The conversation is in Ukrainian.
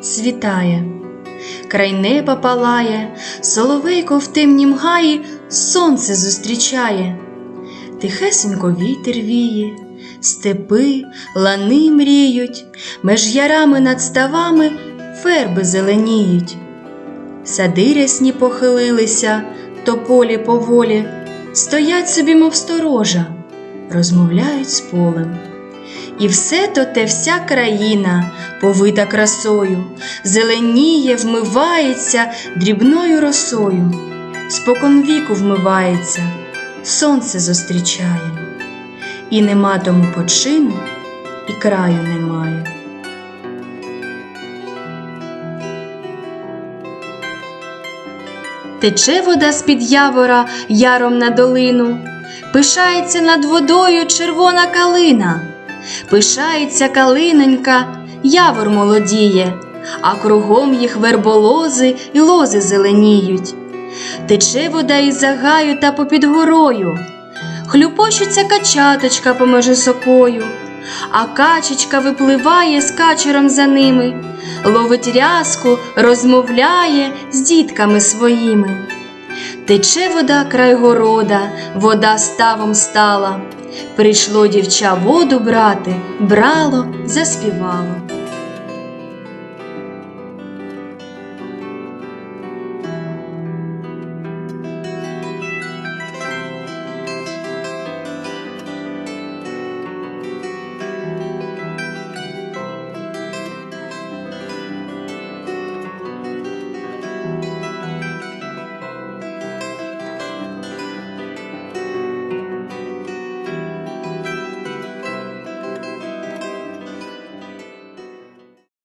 світає, край неба палає, соловейко в темнім гаї сонце зустрічає, тихесенько вітер віє, степи, лани мріють, меж ярами над ставами ферби зеленіють. Сади рясні похилилися, тополі поволі, стоять собі, мов сторожа, розмовляють з полем. І все то те вся країна, повита красою, зеленіє, вмивається дрібною росою, спокон віку вмивається, сонце зустрічає, і нема тому почину, і краю немає. Тече вода з-під явора яром на долину, пишається над водою червона калина, пишається калинонька, явор молодіє, а кругом їх верболози й лози зеленіють. Тече вода із загаю та попід горою, хлюпочеться качаточка помеж сокою, а качечка випливає з качером за ними, ловить рязку, розмовляє з дітками своїми. Тече вода край города, вода ставом стала. Прийшло дівча воду брати, брало, заспівало.